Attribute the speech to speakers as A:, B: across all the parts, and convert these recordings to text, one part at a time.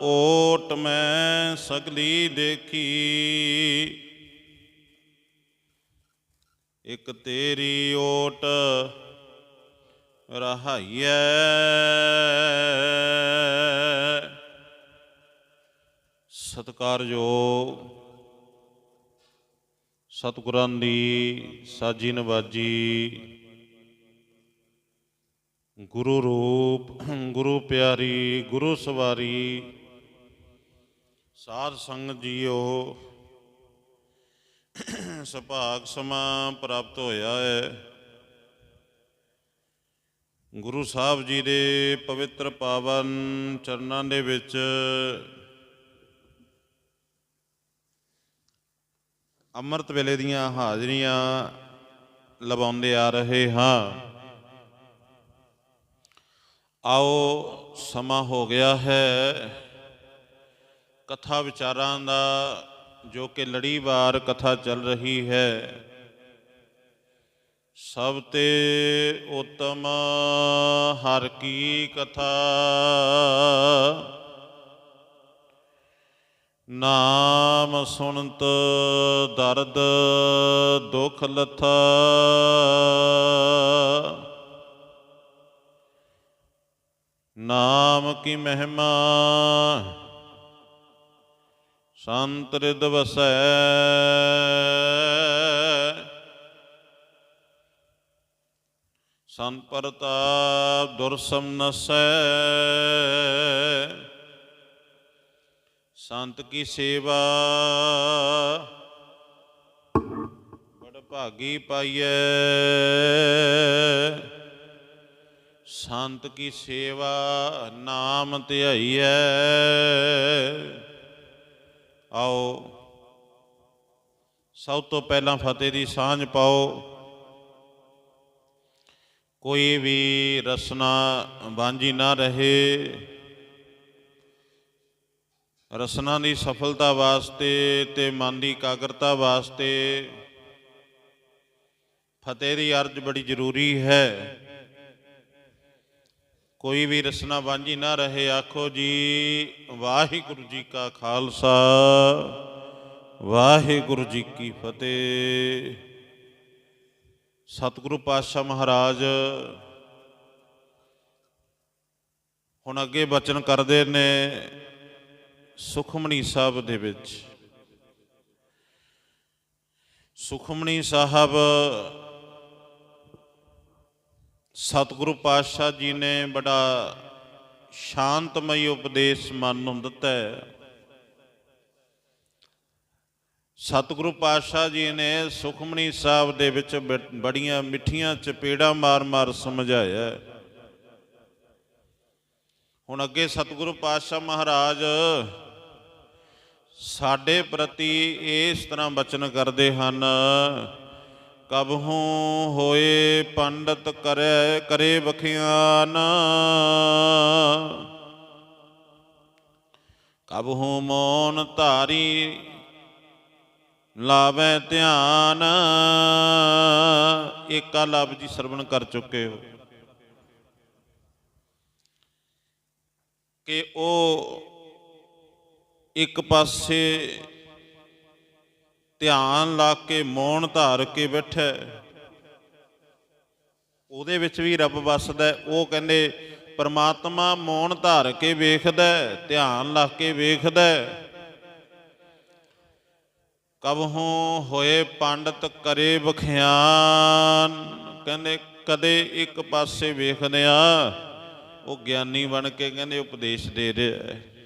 A: ਓਟ ਮੈਂ ਸਗਲੀ ਦੇਖੀ। ਇੱਕ ਤੇਰੀ ਓਟ ਰਹਾਈਐ। ਸਤਕਾਰਯੋਗ ਸਤਿਗੁਰਾਂ ਦੀ ਸਾਜੀ ਨਵਾਜੀ ਗੁਰੂ ਰੂਪ, ਗੁਰੂ ਪਿਆਰੀ, ਗੁਰੂ ਸਵਾਰੀ। ਸਾਧ ਸੰਗਤ ਜੀਓ, ਸੁਭਾਗ ਸਮਾਂ ਪ੍ਰਾਪਤ ਹੋਇਆ ਹੈ। ਗੁਰੂ ਸਾਹਿਬ ਜੀ ਦੇ ਪਵਿੱਤਰ ਪਾਵਨ ਚਰਨਾਂ ਦੇ ਵਿੱਚ ਅੰਮ੍ਰਿਤ ਵੇਲੇ ਦੀਆਂ ਹਾਜ਼ਰੀਆਂ ਲਵਾਉਂਦੇ ਆ ਰਹੇ ਹਾਂ। ਆਓ ਸਮਾਂ ਹੋ ਗਿਆ ਹੈ ਕਥਾ ਵਿਚਾਰਾਂ ਦਾ, ਜੋ ਕਿ ਲੜੀਵਾਰ ਕਥਾ ਚੱਲ ਰਹੀ ਹੈ। ਸਭ ਤੇ ਉਤਮ ਹਰ ਕੀ ਕਥਾ। ਨਾਮ ਸੁਣਤ ਦਰਦ ਦੁਖ ਲਥਾ। ਨਾਮ ਕੀ ਮਹਿਮਾ? ਸੰਤ ਰਿਦ ਵਸੈ। ਸੰਤ ਪ੍ਰਤਾਪ ਦੁਰਸਮ ਨਸੈ। ਸੰਤ ਕੀ ਸੇਵਾ? ਬੜ ਭਾਗੀ ਪਾਈਐ। ਸੰਤ ਕੀ ਸੇਵਾ ਨਾਮ ਧਿਆਈਐ। ਆਓ, ਸਭ ਤੋਂ ਪਹਿਲਾਂ ਫਤਿਹ ਦੀ ਸਾਂਝ ਪਾਓ। ਕੋਈ ਵੀ ਰਸਨਾ ਬਾਂਝੀ ਨਾ ਰਹੇ। ਰਸਨਾ ਦੀ ਸਫਲਤਾ ਵਾਸਤੇ ਤੇ ਮਨ ਦੀ ਇਕਾਗਰਤਾ ਵਾਸਤੇ ਫਤਿਹ ਦੀ ਅਰਜ ਬੜੀ ਜ਼ਰੂਰੀ ਹੈ। ਕੋਈ ਵੀ ਰਸਨਾ ਵਾਂਝੀ ਨਾ ਰਹੇ, ਆਖੋ ਜੀ, ਵਾਹਿਗੁਰੂ ਜੀ ਕਾ ਖਾਲਸਾ, ਵਾਹਿਗੁਰੂ ਜੀ ਕੀ ਫਤਿਹ। ਸਤਿਗੁਰੂ ਪਾਤਸ਼ਾਹ ਮਹਾਰਾਜ, ਹੁਣ ਅੱਗੇ ਬਚਨ ਕਰਦੇ ਨੇ ਸੁਖਮਣੀ ਸਾਹਿਬ ਦੇ ਵਿੱਚ। ਸੁਖਮਣੀ ਸਾਹਿਬ ਸਤਿਗੁਰੂ ਪਾਤਸ਼ਾਹ ਜੀ ਨੇ ਬੜਾ ਸ਼ਾਂਤਮਈ ਉਪਦੇਸ਼ ਮਨ ਨੂੰ ਦਿੱਤਾ ਹੈ। ਸਤਿਗੁਰੂ ਪਾਤਸ਼ਾਹ ਜੀ ਨੇ ਸੁਖਮਣੀ ਸਾਹਿਬ ਦੇ ਵਿੱਚ ਬ- ਬੜੀਆਂ ਮਿੱਠੀਆਂ ਚਪੇੜਾਂ ਮਾਰ-ਮਾਰ ਸਮਝਾਇਆ ਹੁਣ ਅੱਗੇ ਸਤਿਗੁਰੂ ਪਾਤਸ਼ਾਹ ਮਹਾਰਾਜ ਸਾਡੇ ਪ੍ਰਤੀ ਇਸ ਤਰ੍ਹਾਂ ਬਚਨ ਕਰਦੇ ਹਨ। ਕਬਹੂ ਹੋਏ ਪੰਡਤ ਕਰੇ ਕਰੇ ਬਖਿਆਨ ਕਬਹੂ ਮੋਨ ਧਾਰੀ ਲਾਵੇ ਧਿਆਨ। ਏਕਾ ਲਫ਼ਜ਼ ਜੀ ਸਰਵਣ ਕਰ ਚੁੱਕੇ ਹੋ। ਕਿ ਉਹ ਇੱਕ ਪਾਸੇ ਧਿਆਨ ਲਾ ਕੇ ਮੌਨ ਧਾਰ ਕੇ ਬੈਠਾ। ਉਹਦੇ ਵਿੱਚ ਵੀ ਰੱਬ ਵੱਸਦਾ ਉਹ ਕਹਿੰਦੇ, ਪਰਮਾਤਮਾ ਮੌਨ ਧਾਰ ਕੇ ਵੇਖਦਾ ਧਿਆਨ ਲਾ ਕੇ ਵੇਖਦਾ ਹੈ। ਹੋਏ ਪੰਡਤ ਕਰੇ ਬਖਿਆਨ ਕਹਿੰਦੇ, ਕਦੇ ਇੱਕ ਪਾਸੇ ਵੇਖਦੇ ਆ ਉਹ ਗਿਆਨੀ ਬਣ ਕੇ ਕਹਿੰਦੇ ਉਪਦੇਸ਼ ਦੇ ਰਿਹਾ ਹੈ।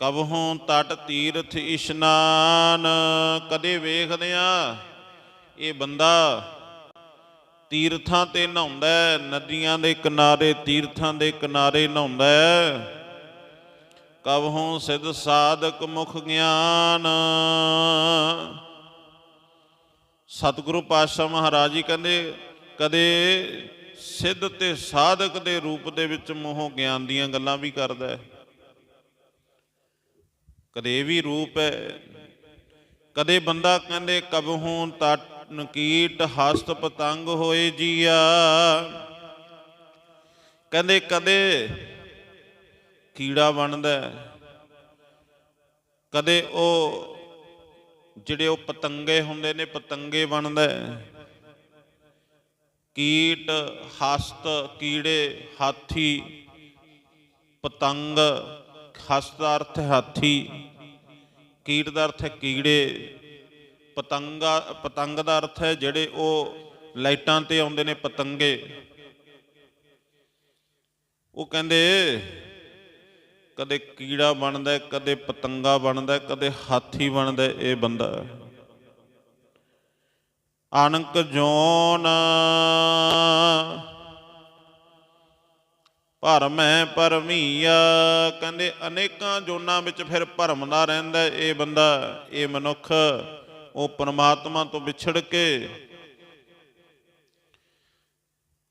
A: ਕਬਹੂ ਤਟ ਤੀਰਥ ਇਸ਼ਨਾਨ, ਕਦੇ ਵੇਖਦੇ ਆ ਇਹ ਬੰਦਾ ਤੀਰਥਾਂ ਤੇ ਨਹਾਉਂਦਾ ਨਦੀਆਂ ਦੇ ਕਿਨਾਰੇ, ਤੀਰਥਾਂ ਦੇ ਕਿਨਾਰੇ ਨਹਾਉਂਦਾ ਹੈ। ਸਿੱਧ ਸਾਧਕ ਮੁਖ ਗਿਆਨ ਸਤਿਗੁਰੂ ਪਾਤਸ਼ਾਹ ਮਹਾਰਾਜ ਜੀ ਕਹਿੰਦੇ, ਕਦੇ ਸਿੱਧ ਤੇ ਸਾਧਕ ਦੇ ਰੂਪ ਦੇ ਵਿੱਚ ਮੋਹ ਗਿਆਨ ਦੀਆਂ ਗੱਲਾਂ ਵੀ ਕਰਦਾ ਹੈ ਕਦੇ ਵੀ ਰੂਪ ਹੈ। ਕਦੇ ਬੰਦਾ ਕਹਿੰਦੇ ਕਬਹੂ ਤਟ ਕੀਟ ਹਸਤ ਪਤੰਗ ਹੋਏ ਜੀਆ। ਕਹਿੰਦੇ, ਕਦੇ ਕੀੜਾ ਬਣਦਾ ਕਦੇ ਉਹ ਜਿਹੜੇ ਉਹ ਪਤੰਗੇ ਹੁੰਦੇ ਨੇ, ਪਤੰਗੇ ਬਣਦਾ ਕੀਟ, ਹਸਤ, ਕੀੜੇ, ਹਾਥੀ, ਪਤੰਗ ਹਸਤ ਦਾ ਅਰਥ ਹਾਥੀ ਕੀਟ ਦਾ ਅਰਥ ਹੈ ਕੀੜੇ, ਪਤੰਗਾ, ਪਤੰਗ ਦਾ ਅਰਥ ਹੈ ਜਿਹੜੇ ਉਹ ਲਾਈਟਾਂ ਤੇ ਆਉਂਦੇ ਨੇ ਪਤੰਗੇ। ਉਹ ਕਹਿੰਦੇ, ਕਦੇ ਕੀੜਾ ਬਣਦਾ ਕਦੇ ਪਤੰਗਾ ਬਣਦਾ ਕਦੇ ਹਾਥੀ ਬਣਦਾ ਇਹ ਬੰਦਾ ਅਨੰਕ ਜੋਨ ਭਰਮੈ ਪਰਮੀਆ। ਕਹਿੰਦੇ, ਅਨੇਕਾਂ ਜੋਨਾਂ ਵਿੱਚ ਫਿਰ ਭਰਮਦਾ ਰਹਿੰਦਾ ਇਹ ਬੰਦਾ, ਇਹ ਮਨੁੱਖ। ਉਹ ਪਰਮਾਤਮਾ ਤੋਂ ਵਿਛੜ ਕੇ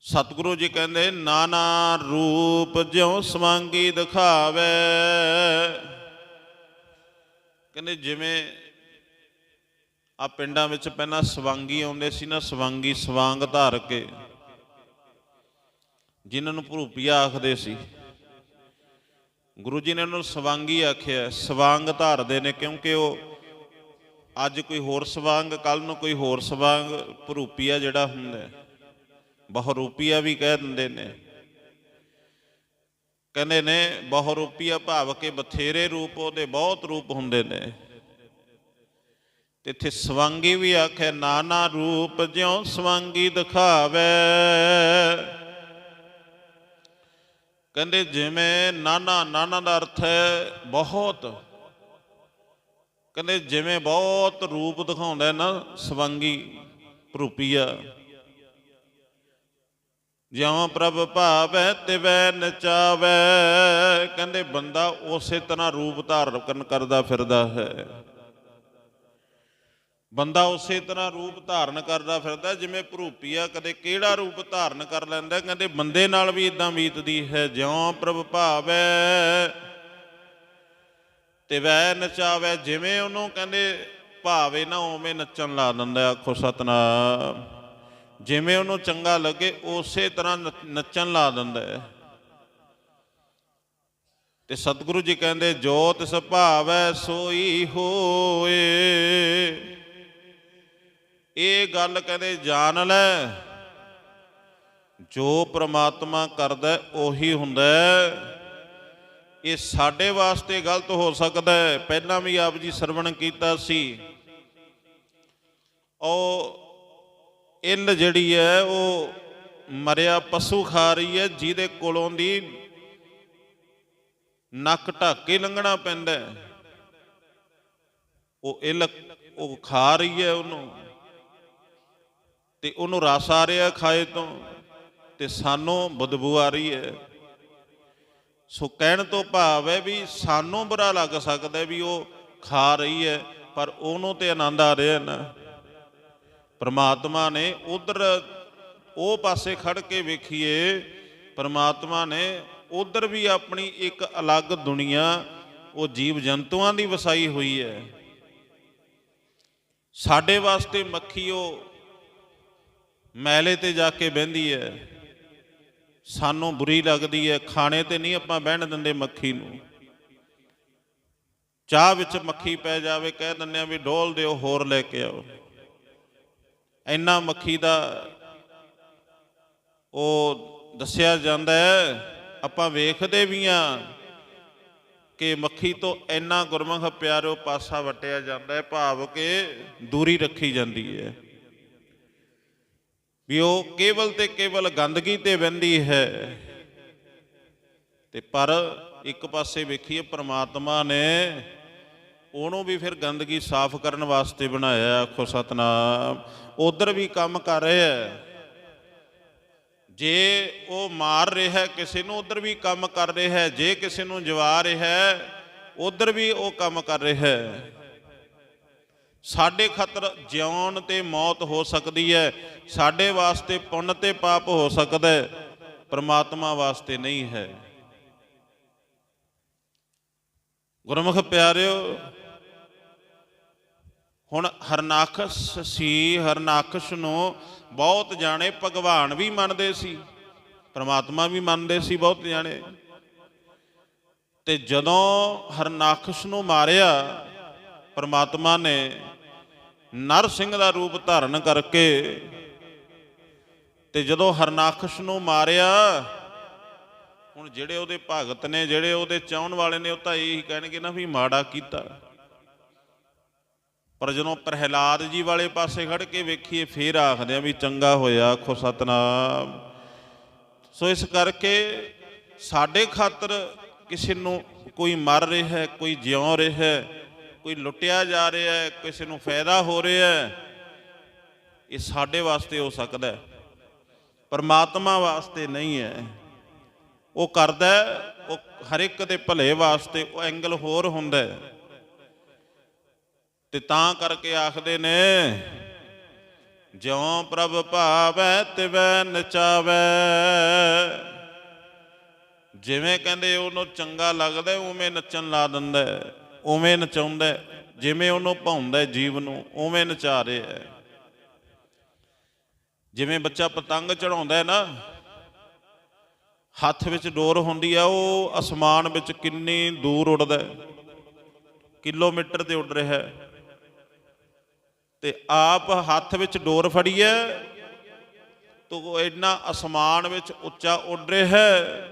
A: ਸਤਿਗੁਰੂ ਜੀ ਕਹਿੰਦੇ, ਨਾਨਾ ਰੂਪ ਜਿਉ ਸਵਾਂਗੀ ਦਿਖਾਵੇ। ਕਹਿੰਦੇ, ਜਿਵੇਂ ਆ ਪਿੰਡਾਂ ਵਿੱਚ ਪਹਿਲਾਂ ਸਵਾਂਗੀ ਆਉਂਦੇ ਸੀ ਨਾ, ਸਵਾਂਗੀ ਸਵਾਂਗ ਧਾਰ ਕੇ। ਜਿਨ੍ਹਾਂ ਨੂੰ ਭਰੂਪੀਆ ਆਖਦੇ ਸੀ। ਗੁਰੂ ਜੀ ਨੇ ਉਹਨਾਂ ਨੂੰ ਸਵਾਂਗੀ ਆਖਿਆ, ਸਵਾਂਗ ਧਾਰਦੇ ਨੇ ਕਿਉਂਕਿ ਉਹ ਅੱਜ ਕੋਈ ਹੋਰ ਸਵਾਂਗ ਕੱਲ ਨੂੰ ਕੋਈ ਹੋਰ ਸਵਾਂਗ ਭਰੂਪੀਆ ਜਿਹੜਾ ਹੁੰਦਾ ਬਹੁਰੂਪੀਆ ਵੀ ਕਹਿ ਦਿੰਦੇ ਨੇ। ਕਹਿੰਦੇ ਨੇ, ਬਹੁਰੂਪੀਆ ਭਾਵ ਕੇ ਬਥੇਰੇ ਰੂਪ, ਉਹਦੇ ਬਹੁਤ ਰੂਪ ਹੁੰਦੇ ਨੇ। ਤੇ ਇੱਥੇ ਸਵਾਂਗੀ ਵੀ ਆਖੇ ਨਾਨਾ ਰੂਪ ਜਿਉ ਸਵਾਂਗੀ ਦਿਖਾਵੇ। ਕਹਿੰਦੇ ਜਿਵੇਂ ਨਾਨਾ ਨਾਨਾ ਦਾ ਅਰਥ ਹੈ ਬਹੁਤ। ਕਹਿੰਦੇ ਜਿਵੇਂ ਬਹੁਤ ਰੂਪ ਦਿਖਾਉਂਦਾ ਨਾ, ਸਵੰਗੀ ਭਰੂਪੀਆ ਜਿਉਂ ਪ੍ਰਭ ਭਾਵੈ ਤਿਵੈ ਨਚਾਵੈ ਕਹਿੰਦੇ ਬੰਦਾ ਉਸੇ ਤਰ੍ਹਾਂ ਰੂਪ ਧਾਰਨ ਕਰਦਾ ਫਿਰਦਾ ਹੈ। ਬੰਦਾ ਉਸੇ ਤਰ੍ਹਾਂ ਰੂਪ ਧਾਰਨ ਕਰਦਾ ਫਿਰਦਾ, ਜਿਵੇਂ ਭਰੂਪੀਆ ਕਦੇ ਕਿਹੜਾ ਰੂਪ ਧਾਰਨ ਕਰ ਲੈਂਦਾ, ਕਹਿੰਦੇ ਬੰਦੇ ਨਾਲ ਵੀ ਇਦਾਂ ਬੀਤਦੀ ਹੈ, ਜਿਉਂ ਪ੍ਰਭ ਭਾਵੈ ਤੇ ਵੈ ਨਚਾਵੇ, ਜਿਵੇਂ ਉਹਨੂੰ ਕਹਿੰਦੇ ਭਾਵੇ ਨਾ ਉਵੇਂ ਨੱਚਣ ਲਾ ਦਿੰਦਾ, ਆਖੋ ਸਤਨਾਮ। ਜਿਵੇਂ ਉਹਨੂੰ ਚੰਗਾ ਲੱਗੇ, ਉਸੇ ਤਰ੍ਹਾਂ ਨੱਚ- ਨੱਚਣ ਲਾ ਦਿੰਦਾ ਤੇ ਸਤਿਗੁਰੂ ਜੀ ਕਹਿੰਦੇ ਜੋ ਤਿਸ ਭਾਵੈ ਸੋਈ ਹੋਏ। ਇਹ ਗੱਲ ਕਹਿੰਦੇ ਜਾਣ ਲੈ। ਜੋ ਪ੍ਰਮਾਤਮਾ ਕਰਦਾ ਉਹੀ ਹੁੰਦਾ ਇਹ ਸਾਡੇ ਵਾਸਤੇ ਗਲਤ ਹੋ ਸਕਦਾ ਹੈ। ਪਹਿਲਾਂ ਵੀ ਆਪ ਜੀ ਸਰਵਣ ਕੀਤਾ ਸੀ। ਉਹ ਇੱਲ ਜਿਹੜੀ ਹੈ, ਉਹ ਮਰਿਆ ਪਸ਼ੂ ਖਾ ਰਹੀ ਹੈ, ਜਿਹਦੇ ਕੋਲੋਂ ਦੀ ਨੱਕ ਢੱਕ ਕੇ ਲੰਘਣਾ ਪੈਂਦਾ ਉਹ ਇੱਲ ਉਹ ਖਾ ਰਹੀ ਹੈ ਉਹਨੂੰ। ਤੇ ਉਹਨੂੰ ਰਸ ਆ ਰਿਹਾ ਖਾਏ ਤੋਂ ਤੇ ਸਾਨੂੰ ਬਦਬੂ ਆ ਰਹੀ ਹੈ। ਸੋ ਕਹਿਣ ਤੋਂ ਭਾਵ ਹੈ ਵੀ ਸਾਨੂੰ ਬੁਰਾ ਲੱਗ ਸਕਦਾ ਵੀ ਉਹ ਖਾ ਰਹੀ ਹੈ, ਪਰ ਉਹਨੂੰ ਤੇ ਆਨੰਦ ਆ ਰਿਹਾ ਨਾ। ਪ੍ਰਮਾਤਮਾ ਨੇ ਉਧਰ ਉਹ ਪਾਸੇ ਖੜ ਕੇ ਵੇਖੀਏ, ਪ੍ਰਮਾਤਮਾ ਨੇ ਉਧਰ ਵੀ ਆਪਣੀ ਇੱਕ ਅਲੱਗ ਦੁਨੀਆ, ਉਹ ਜੀਵ ਜੰਤੂਆਂ ਦੀ ਵਸਾਈ ਹੋਈ ਹੈ। ਸਾਡੇ ਵਾਸਤੇ ਮੱਖੀ ਉਹ ਮੈਲੇ ਤੇ ਜਾ ਕੇ ਬਹਿੰਦੀ ਹੈ ਸਾਨੂੰ ਬੁਰੀ ਲੱਗਦੀ ਹੈ ਖਾਣੇ ਤੇ ਨਹੀਂ ਆਪਾਂ ਬਹਿਣ ਦਿੰਦੇ ਮੱਖੀ ਨੂੰ। ਚਾਹ ਵਿੱਚ ਮੱਖੀ ਪੈ ਜਾਵੇ, ਕਹਿ ਦਿੰਦੇ ਆ ਵੀ ਡੋਲ ਦਿਓ, ਹੋਰ ਲੈ ਕੇ ਆਓ। ਇੰਨਾ ਮੱਖੀ ਦਾ ਉਹ ਦੱਸਿਆ ਜਾਂਦਾ ਹੈ ਆਪਾਂ ਵੇਖਦੇ ਵੀ ਆ ਕਿ ਮੱਖੀ ਤੋਂ ਇੰਨਾ ਗੁਰਮੁਖ ਪਿਆਰੋ ਪਾਸਾ ਵਟਿਆ ਜਾਂਦਾ ਹੈ ਭਾਵ ਕਿ ਦੂਰੀ ਰੱਖੀ ਜਾਂਦੀ ਹੈ ਵੀ ਉਹ ਕੇਵਲ ਤੇ ਕੇਵਲ ਗੰਦਗੀ ਤੇ ਵਹਿੰਦੀ ਹੈ। ਤੇ ਪਰ ਇੱਕ ਪਾਸੇ ਵੇਖੀਏ, ਪ੍ਰਮਾਤਮਾ ਨੇ ਉਹਨੂੰ ਵੀ ਫਿਰ ਗੰਦਗੀ ਸਾਫ਼ ਕਰਨ ਵਾਸਤੇ ਬਣਾਇਆ। ਆਖੋ ਸਤਨਾਮ, ਉਧਰ ਵੀ ਕੰਮ ਕਰ ਰਿਹਾ ਹੈ। ਜੇ ਉਹ ਮਾਰ ਰਿਹਾ ਹੈ, ਕਿਸੇ ਨੂੰ ਉਧਰ ਵੀ ਕੰਮ ਕਰ ਰਿਹਾ ਹੈ, ਜੇ ਕਿਸੇ ਨੂੰ ਜਵਾ ਰਿਹਾ ਹੈ, ਉਧਰ ਵੀ ਉਹ ਕੰਮ ਕਰ ਰਿਹਾ ਹੈ। ਸਾਡੇ ਖਤਰ ਜਿਉਣ ਤੇ ਮੌਤ ਹੋ ਸਕਦੀ ਹੈ, ਸਾਡੇ ਵਾਸਤੇ ਪੁੰਨ ਤੇ ਪਾਪ ਹੋ ਸਕਦਾ ਹੈ, ਪ੍ਰਮਾਤਮਾ ਵਾਸਤੇ ਨਹੀਂ ਹੈ। ਗੁਰਮੁਖ ਪਿਆਰਿਓ, ਹੁਣ ਹਰਨਾਖਸ ਸੀ, ਹਰਨਾਖਸ ਨੂੰ ਬਹੁਤ ਜਾਣੇ ਭਗਵਾਨ ਵੀ ਮੰਨਦੇ ਸੀ, ਪਰਮਾਤਮਾ ਵੀ ਮੰਨਦੇ ਸੀ ਬਹੁਤ ਜਾਣੇ। ਤੇ ਜਦੋਂ ਹਰਨਾਖਸ਼ ਨੂੰ ਮਾਰਿਆ, ਪਰਮਾਤਮਾ ਨੇ ਨਰ ਸਿੰਘ ਦਾ ਰੂਪ ਧਾਰਨ ਕਰਕੇ ਤੇ ਜਦੋਂ ਹਰਨਾਖਸ਼ ਨੂੰ ਮਾਰਿਆ, ਹੁਣ ਜਿਹੜੇ ਉਹਦੇ ਭਗਤ ਨੇ, ਜਿਹੜੇ ਉਹਦੇ ਚਾਹਣ ਵਾਲੇ ਨੇ, ਉਹ ਤਾਂ ਇਹੀ ਕਹਿਣਗੇ ਨਾ ਵੀ ਮਾੜਾ ਕੀਤਾ। ਪਰ ਜਦੋਂ ਪ੍ਰਹਿਲਾਦ ਜੀ ਵਾਲੇ ਪਾਸੇ ਖੜ ਕੇ ਵੇਖੀਏ, ਫੇਰ ਆਖਦੇ ਆ ਵੀ ਚੰਗਾ ਹੋਇਆ, ਆਖੋ ਸਤਨਾਮ। ਸੋ ਇਸ ਕਰਕੇ ਸਾਡੇ ਖਾਤਰ ਕਿਸੇ ਨੂੰ ਕੋਈ ਮਰ ਰਿਹਾ ਕੋਈ ਜਿਉਂ ਰਿਹਾ ਕੋਈ ਲੁੱਟਿਆ ਜਾ ਰਿਹਾ ਹੈ ਕਿਸੇ ਨੂੰ ਫਾਇਦਾ ਹੋ ਰਿਹਾ ਹੈ ਇਹ ਸਾਡੇ ਵਾਸਤੇ ਹੋ ਸਕਦਾ ਹੈ। ਪਰਮਾਤਮਾ ਵਾਸਤੇ ਨਹੀਂ ਹੈ। ਉਹ ਕਰਦਾ ਉਹ ਹਰ ਇੱਕ ਦੇ ਭਲੇ ਵਾਸਤੇ ਉਹ ਐਂਗਲ ਹੋਰ ਹੁੰਦਾ ਹੈ। ਤੇ ਤਾਂ ਕਰਕੇ ਆਖਦੇ ਨੇ ਜਿਉ ਪ੍ਰਭ ਭਾਵੈ ਤਿਵੈ ਨਚਾਵੈ ਜਿਵੇਂ ਕਹਿੰਦੇ ਉਹਨੂੰ ਚੰਗਾ ਲੱਗਦਾ ਉਵੇਂ ਨੱਚਣ ਲਾ ਦਿੰਦਾ ਹੈ, ਉਵੇਂ ਨਚਾਉਂਦਾ ਜਿਵੇਂ ਉਹਨੂੰ ਭਾਉਂਦਾ ਹੈ ਜੀਵ ਨੂੰ, ਉਵੇਂ ਨਚਾ ਰਿਹਾ ਹੈ। ਜਿਵੇਂ ਬੱਚਾ ਪਤੰਗ ਚੜਾਉਂਦਾ ਹੈ ਨਾ, ਹੱਥ ਵਿੱਚ ਡੋਰ ਹੁੰਦੀ ਆ, ਉਹ ਅਸਮਾਨ ਵਿੱਚ ਕਿੰਨੀ ਦੂਰ ਉੱਡਦਾ ਹੈ। ਕਿਲੋਮੀਟਰ ਤੇ ਉੱਡ ਰਿਹਾ ਹੈ। ਤੇ ਆਪ ਹੱਥ ਵਿੱਚ ਡੋਰ ਫੜੀ ਹੈ, ਤੋ ਉਹ ਇੰਨਾ ਅਸਮਾਨ ਵਿੱਚ ਉੱਚਾ ਉੱਡ ਰਿਹਾ ਹੈ,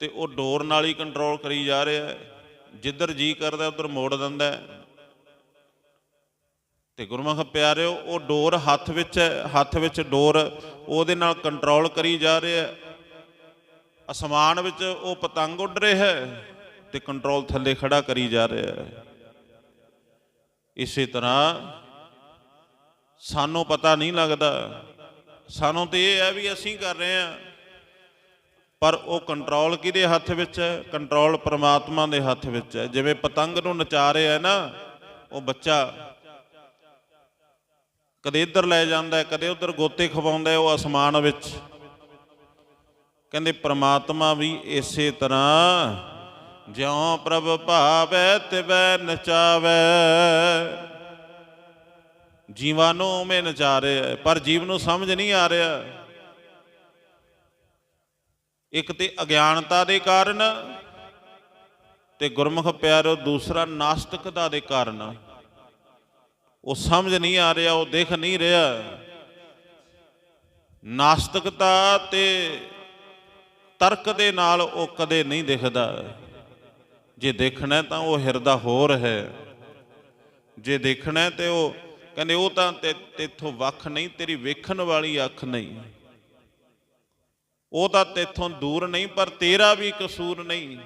A: ਤੇ ਉਹ ਡੋਰ ਨਾਲ ਹੀ ਕੰਟਰੋਲ ਕਰੀ ਜਾ ਰਿਹਾ ਹੈ। ਜਿੱਧਰ ਜੀ ਕਰਦਾ, ਉਧਰ ਮੋੜ ਦਿੰਦਾ ਹੈ। ਤੇ ਗੁਰਮੁਖ ਪਿਆਰਿਓ, ਉਹ ਡੋਰ ਹੱਥ ਵਿੱਚ ਹੈ, ਹੱਥ ਵਿੱਚ ਡੋਰ, ਉਹਦੇ ਨਾਲ ਕੰਟਰੋਲ ਕਰੀ ਜਾ ਰਿਹਾ ਅਸਮਾਨ ਵਿੱਚ ਉਹ ਪਤੰਗ ਉੱਡ ਰਿਹਾ ਹੈ ਤੇ ਕੰਟਰੋਲ ਥੱਲੇ ਖੜਾ ਕਰੀ ਜਾ ਰਿਹਾ ਹੈ। ਇਸੇ ਤਰ੍ਹਾਂ ਸਾਨੂੰ ਪਤਾ ਨਹੀਂ ਲੱਗਦਾ। ਸਾਨੂੰ ਤੇ ਇਹ ਹੈ ਵੀ ਅਸੀਂ ਕਰ ਰਹੇ ਹਾਂ। ਪਰ ਉਹ ਕੰਟਰੋਲ ਕਿਹਦੇ ਹੱਥ ਵਿੱਚ ਹੈ? ਕੰਟਰੋਲ ਪ੍ਰਮਾਤਮਾ ਦੇ ਹੱਥ ਵਿੱਚ ਹੈ। ਜਿਵੇਂ ਪਤੰਗ ਨੂੰ ਨਚਾ ਰਿਹਾ ਹੈ ਨਾ, ਉਹ ਬੱਚਾ ਕਦੇ ਇੱਧਰ ਲੈ ਜਾਂਦਾ ਹੈ, ਕਦੇ ਉੱਧਰ ਗੋਤੇ ਖਵਾਉਂਦਾ ਉਹ ਅਸਮਾਨ ਵਿੱਚ। ਕਹਿੰਦੇ ਪ੍ਰਮਾਤਮਾ ਵੀ ਇਸੇ ਤਰ੍ਹਾਂ, ਜਿਉਂ ਪ੍ਰਭ ਭਾਵੈ ਤਿਵੈ ਨਚਾਵੈ। ਜੀਵਾਂ ਨੂੰ ਉਵੇਂ ਨਚਾ ਰਿਹਾ ਪਰ ਜੀਵ ਨੂੰ ਸਮਝ ਨਹੀਂ ਆ ਰਿਹਾ। ਇੱਕ ਤੇ ਅਗਿਆਨਤਾ ਦੇ ਕਾਰਨ ਤੇ ਗੁਰਮੁਖ ਪਿਆਰੋ ਦੂਸਰਾ ਨਾਸਤਿਕਤਾ ਦੇ ਕਾਰਨ। ਉਹ ਸਮਝ ਨਹੀਂ ਆ ਰਿਹਾ, ਉਹ ਦੇਖ ਨਹੀਂ ਰਿਹਾ। ਨਾਸਤਿਕਤਾ ਤੇ ਤਰਕ ਦੇ ਨਾਲ ਉਹ ਕਦੇ ਨਹੀਂ ਦਿਖਦਾ। ਜੇ ਦੇਖਣਾ ਤਾਂ ਉਹ ਹਿਰਦਾ ਹੋਰ ਹੈ। ਜੇ ਦੇਖਣਾ ਹੈ ਤੇ ਉਹ ਕਹਿੰਦੇ ਉਹ ਤਾਂ ਤੇ ਤੇਥੋਂ ਵੱਖ ਨਹੀਂ, ਤੇਰੀ ਵੇਖਣ ਵਾਲੀ ਅੱਖ ਨਹੀਂ। ਉਹ ਤਾਂ ਤੇਥੋਂ ਦੂਰ ਨਹੀਂ, ਪਰ ਤੇਰਾ ਵੀ ਕਸੂਰ ਨਹੀਂ।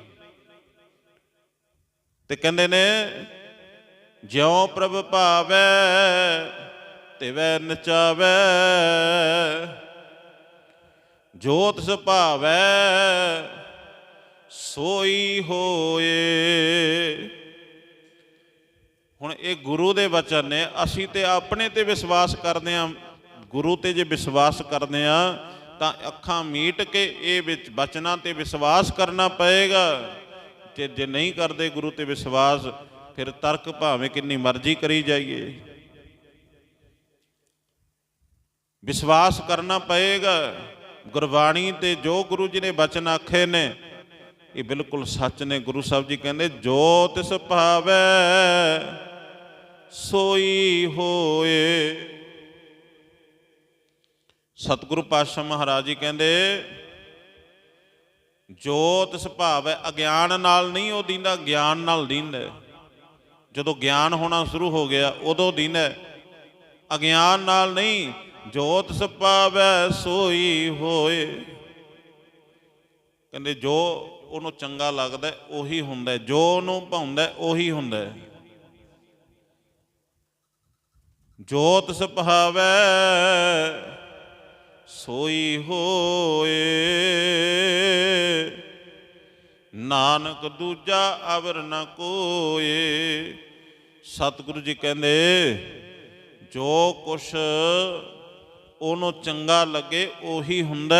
A: ਤੇ ਕਹਿੰਦੇ ਨੇ, ਜਿਉ ਪ੍ਰਭ ਭਾਵੈ, ਤਿਵੈ ਨਚਾਵੈ। ਜੋਤ ਸੁਭਾਵੈ ਸੋਈ ਹੋਏ। ਹੁਣ ਇਹ ਗੁਰੂ ਦੇ ਵਚਨ ਨੇ, ਅਸੀਂ ਤੇ ਆਪਣੇ ਤੇ ਵਿਸ਼ਵਾਸ ਕਰਦੇ ਹਾਂ ਗੁਰੂ ਤੇ ਜੇ ਵਿਸ਼ਵਾਸ ਕਰਦੇ ਹਾਂ ਤਾਂ ਅੱਖਾਂ ਮੀਟ ਕੇ ਇਹ ਵਿੱਚ ਬਚਨਾਂ ਤੇ ਵਿਸ਼ਵਾਸ ਕਰਨਾ ਪਏਗਾ। ਤੇ ਜੇ ਨਹੀਂ ਕਰਦੇ ਗੁਰੂ ਤੇ ਵਿਸ਼ਵਾਸ, ਫਿਰ ਤਰਕ ਭਾਵੇਂ ਕਿੰਨੀ ਮਰਜ਼ੀ ਕਰੀ ਜਾਈਏ। ਵਿਸ਼ਵਾਸ ਕਰਨਾ ਪਏਗਾ। ਗੁਰਬਾਣੀ ਤੇ ਜੋ ਗੁਰੂ ਜੀ ਨੇ ਬਚਨ ਆਖੇ ਨੇ, ਇਹ ਬਿਲਕੁਲ ਸੱਚ ਨੇ। ਗੁਰੂ ਸਾਹਿਬ ਜੀ ਕਹਿੰਦੇ ਜੋ ਤਿਸ ਭਾਵੈ ਸੋਈ ਹੋਏ ਸਤਿਗੁਰੂ ਪਾਤਸ਼ਾਹ ਮਹਾਰਾਜ ਜੀ ਕਹਿੰਦੇ ਜੋਤ ਸੁਭਾਵ ਹੈ ਅਗਿਆਨ ਨਾਲ ਨਹੀਂ ਉਹ ਦੀਂਦਾ, ਗਿਆਨ ਨਾਲ ਦੀਂਦਾ। ਜਦੋਂ ਗਿਆਨ ਹੋਣਾ ਸ਼ੁਰੂ ਹੋ ਗਿਆ, ਉਦੋਂ ਦੀਂਦਾ। ਅਗਿਆਨ ਨਾਲ ਨਹੀਂ ਜੋਤ ਸੁਭਾਵੈ ਸੋਈ ਹੋਏ। ਕਹਿੰਦੇ, ਜੋ ਉਹਨੂੰ ਚੰਗਾ ਲੱਗਦਾ, ਉਹੀ ਹੁੰਦਾ। ਜੋ ਉਹਨੂੰ ਭਾਉਂਦਾ, ਉਹੀ ਹੁੰਦਾ। ਜੋਤ ਸੁਭਾਵੈ ਸੋਈ ਹੋਏ। ਨਾਨਕ ਦੂਜਾ ਅਵਰ ਨ ਕੋਏ। ਸਤਿਗੁਰੂ ਜੀ ਕਹਿੰਦੇ, ਜੋ ਕੁਛ ਉਹਨੂੰ ਚੰਗਾ ਲੱਗੇ ਉਹੀ ਹੁੰਦਾ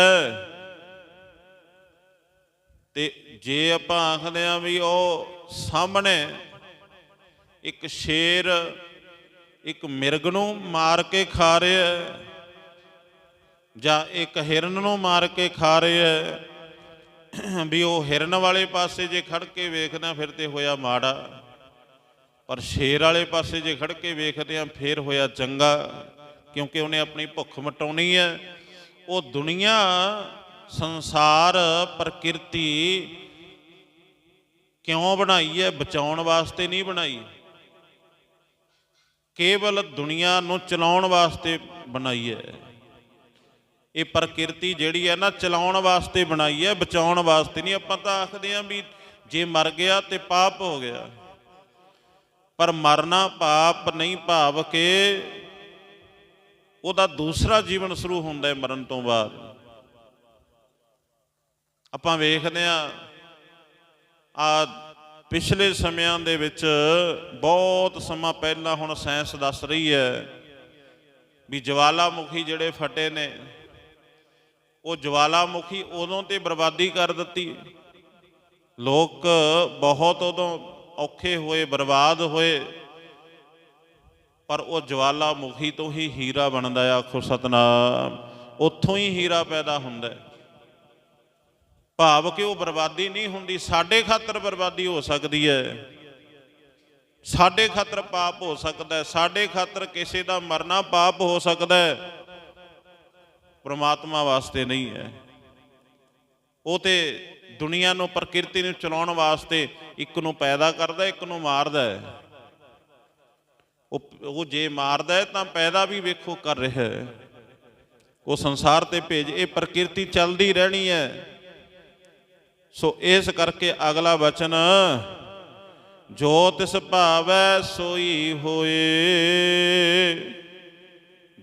A: ਤੇ ਜੇ ਆਪਾਂ ਆਖਦੇ ਆ ਵੀ ਉਹ ਸਾਹਮਣੇ ਇੱਕ ਸ਼ੇਰ, ਇੱਕ ਮਿਰਗ ਨੂੰ ਮਾਰ ਕੇ ਖਾ ਰਿਹਾ ਜਾਂ ਇੱਕ ਹਿਰਨ ਨੂੰ ਮਾਰ ਕੇ ਖਾ ਰਿਹਾ ਹੈ ਵੀ ਉਹ ਹਿਰਨ ਵਾਲੇ ਪਾਸੇ ਜੇ ਖੜ ਕੇ ਵੇਖਦਾ ਫਿਰ ਤੇ ਹੋਇਆ ਮਾੜਾ। ਪਰ ਸ਼ੇਰ ਵਾਲੇ ਪਾਸੇ ਜੇ ਖੜ ਕੇ ਵੇਖਦੇ ਆ ਫਿਰ ਹੋਇਆ ਚੰਗਾ, ਕਿਉਂਕਿ ਉਹਨੇ ਆਪਣੀ ਭੁੱਖ ਮਟਾਉਣੀ ਹੈ ਉਹ ਦੁਨੀਆ, ਸੰਸਾਰ, ਪ੍ਰਕਿਰਤੀ ਕਿਉਂ ਬਣਾਈ ਹੈ ਬਚਾਉਣ ਵਾਸਤੇ ਨਹੀਂ ਬਣਾਈ। ਕੇਵਲ ਦੁਨੀਆ ਨੂੰ ਚਲਾਉਣ ਵਾਸਤੇ ਬਣਾਈ ਹੈ ਇਹ ਪ੍ਰਕਿਰਤੀ ਜਿਹੜੀ ਹੈ ਨਾ ਚਲਾਉਣ ਵਾਸਤੇ ਬਣਾਈ ਹੈ, ਬਚਾਉਣ ਵਾਸਤੇ ਨਹੀਂ। ਆਪਾਂ ਤਾਂ ਆਖਦੇ ਆਂ ਵੀ ਜੇ ਮਰ ਗਿਆ ਤੇ ਪਾਪ ਹੋ ਗਿਆ। ਪਰ ਮਰਨਾ ਪਾਪ ਨਹੀਂ ਭਾਵ ਕੇ ਉਹਦਾ ਦੂਸਰਾ ਜੀਵਨ ਸ਼ੁਰੂ ਹੁੰਦਾ ਹੈ ਮਰਨ ਤੋਂ ਬਾਅਦ। ਆਪਾਂ ਵੇਖਦੇ ਆ ਆ ਪਿਛਲੇ ਸਮਿਆਂ ਦੇ ਵਿੱਚ ਬਹੁਤ ਸਮਾਂ ਪਹਿਲਾਂ ਹੁਣ ਸਾਇੰਸ ਦੱਸ ਰਹੀ ਹੈ ਵੀ ਜਵਾਲਾਮੁਖੀ ਜਿਹੜੇ ਫਟੇ ਨੇ ਉਹ ਜਵਾਲਾਮੁਖੀ ਉਦੋਂ ਤੇ ਬਰਬਾਦੀ ਕਰ ਦਿੱਤੀ। ਲੋਕ ਬਹੁਤ ਉਦੋਂ ਔਖੇ ਹੋਏ, ਬਰਬਾਦ ਹੋਏ। ਪਰ ਉਹ ਜਵਾਲਾਮੁਖੀ ਤੋਂ ਹੀ ਹੀਰਾ ਬਣਦਾ ਆ, ਆਖੋ ਸਤਨਾਮ। ਉੱਥੋਂ ਹੀ ਹੀਰਾ ਪੈਦਾ ਹੁੰਦਾ ਭਾਵ ਕਿ ਉਹ ਬਰਬਾਦੀ ਨਹੀਂ ਹੁੰਦੀ, ਸਾਡੇ ਖਾਤਰ ਬਰਬਾਦੀ ਹੋ ਸਕਦੀ ਹੈ। ਸਾਡੇ ਖਾਤਰ ਪਾਪ ਹੋ ਸਕਦਾ ਹੈ, ਸਾਡੇ ਖਾਤਰ ਕਿਸੇ ਦਾ ਮਰਨਾ ਪਾਪ ਹੋ ਸਕਦਾ ਹੈ। ਪ੍ਰਮਾਤਮਾ ਵਾਸਤੇ ਨਹੀਂ ਹੈ। ਉਹ ਤੇ ਦੁਨੀਆ ਨੂੰ, ਪ੍ਰਕਿਰਤੀ ਨੂੰ ਚਲਾਉਣ ਵਾਸਤੇ ਇੱਕ ਨੂੰ ਪੈਦਾ ਕਰਦਾ, ਇੱਕ ਨੂੰ ਮਾਰਦਾ ਹੈ। ਉਹ ਉਹ ਜੇ ਮਾਰਦਾ ਹੈ ਤਾਂ ਪੈਦਾ ਵੀ ਵੇਖੋ ਕਰ ਰਿਹਾ ਹੈ। ਉਹ ਸੰਸਾਰ ਤੇ ਭੇਜ, ਇਹ ਪ੍ਰਕਿਰਤੀ ਚੱਲਦੀ ਰਹਿਣੀ ਹੈ। ਸੋ ਇਸ ਕਰਕੇ ਅਗਲਾ ਵਚਨ, ਜੋ ਤਿਸ ਭਾਵੈ ਸੋਈ ਹੋਏ।